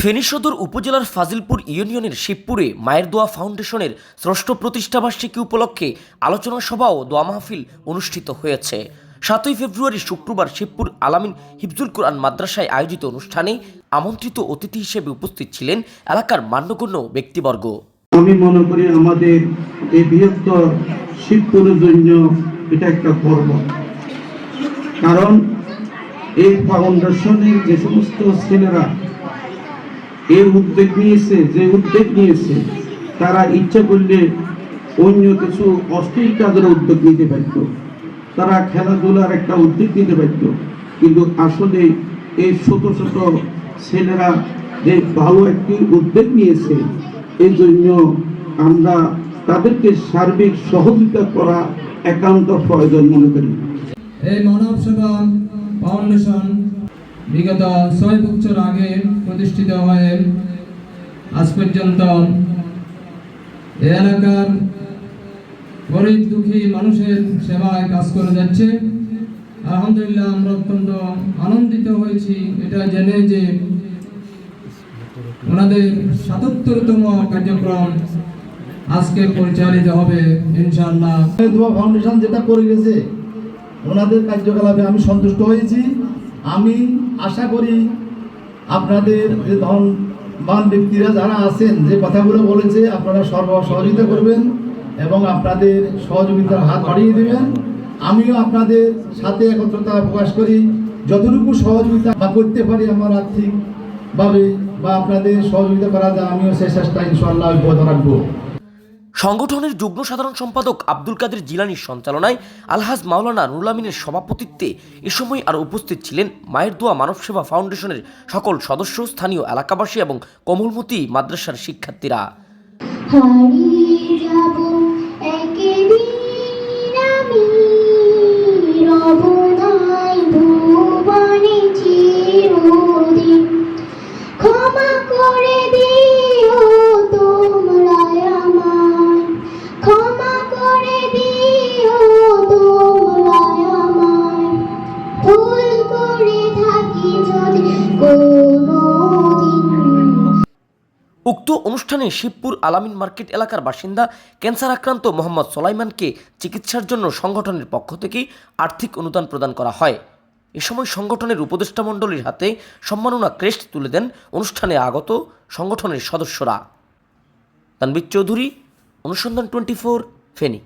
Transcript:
ফেনী সদর উপজেলার ফাজিলপুর ইউনিয়নের শিবপুরে মায়ের দোয়া ফাউন্ডেশনের ষষ্ঠ প্রতিষ্ঠাবার্ষিকী উপলক্ষে আলোচনা সভা ও দোয়া মাহফিল অনুষ্ঠিত হয়েছে। সাতই ফেব্রুয়ারি শুক্রবার শিবপুর আলামিন হিফজুল কোরআন মাদ্রাসায় আয়োজিত অনুষ্ঠানে আমন্ত্রিত অতিথি হিসেবে উপস্থিত ছিলেন এলাকার মান্যগণ্য ব্যক্তিবর্গ। আমি মনে করি আমাদের এই বৃহত্তর শিবপুরের জন্য এটা একটা গর্ব। কারণ এই ফাউন্ডেশনের যে সমস্ত ছেলেরা এর উদ্যোগ নিয়েছে, যে উদ্যোগ নিয়েছে, তারা ইচ্ছা করলে অন্য কিছু অশ্লীল কাজের উদ্যোগ নিতে পারত। তারা খেলাধুলার একটা উদ্যোগ নিতে পারত। কিন্তু আসলে এই ছোট ছোট ছেলেরা যে ভালো একটি উদ্যোগ নিয়েছে, এই জন্য আমরা তাদেরকে সার্বিক সহযোগিতা করা একান্ত প্রয়োজন মনে করি। এই মানব সেবা ফাউন্ডেশন বিগত ছয় বছর আগে প্রতিষ্ঠিত হয়ে আজ পর্যন্ত এলাকার গরিব দুঃখী মানুষের সেবায় কাজ করে যাচ্ছে। আলহামদুলিল্লাহ আমরা অত্যন্ত আনন্দিত হয়েছি। এটা জেনে যে ওনাদের সাতাত্তরতম কার্যক্রম আজকে পরিচালিত হবে, ইনশাআল্লাহ। ফাউন্ডেশন যেটা করে গেছে ওনাদের কার্যকলাপে আমি সন্তুষ্ট হয়েছি। আমি আশা করি আপনাদের যে ধনবান ব্যক্তিরা যারা আছেন, যে কথাগুলো বলেছে, আপনারা সর্ব সহযোগিতা করবেন এবং আপনাদের সহযোগিতার হাত বাড়িয়ে দেবেন। আমিও আপনাদের সাথে একত্রতা প্রকাশ করি। যতটুকু সহযোগিতা বা করতে পারি আমার আর্থিকভাবে বা আপনাদের সহযোগিতা করা যায় আমিও সেই চেষ্টা ইনশাল্লাহ অব্যাহত রাখব। সংগঠনের যুগ্ম সাধারণ সম্পাদক আব্দুল কাদের জিলানির সঞ্চালনায় আলহাজ মাওলানা নুরুল আমিনের সভাপতিত্বে এ সময় আর উপস্থিত ছিলেন মায়ের দোয়া মানব সেবা ফাউন্ডেশনের সকল সদস্য, স্থানীয় এলাকাবাসী এবং কমলমতি মাদ্রাসার শিক্ষার্থীরা। উক্ত অনুষ্ঠানে শিবপুর আলামিন মার্কেট এলাকার বাসিন্দা ক্যান্সার আক্রান্ত মোহাম্মদ সোলাইমানকে চিকিৎসার জন্য সংগঠনের পক্ষ থেকে আর্থিক অনুদান প্রদান করা হয়। এ সময় সংগঠনের উপদেষ্টা মণ্ডলীর হাতে সম্মাননা ক্রেস্ট তুলে দেন অনুষ্ঠানে আগত সংগঠনের সদস্যরা। তানবির চৌধুরী, অনুসন্ধান টোয়েন্টি ফোর, ফেনী।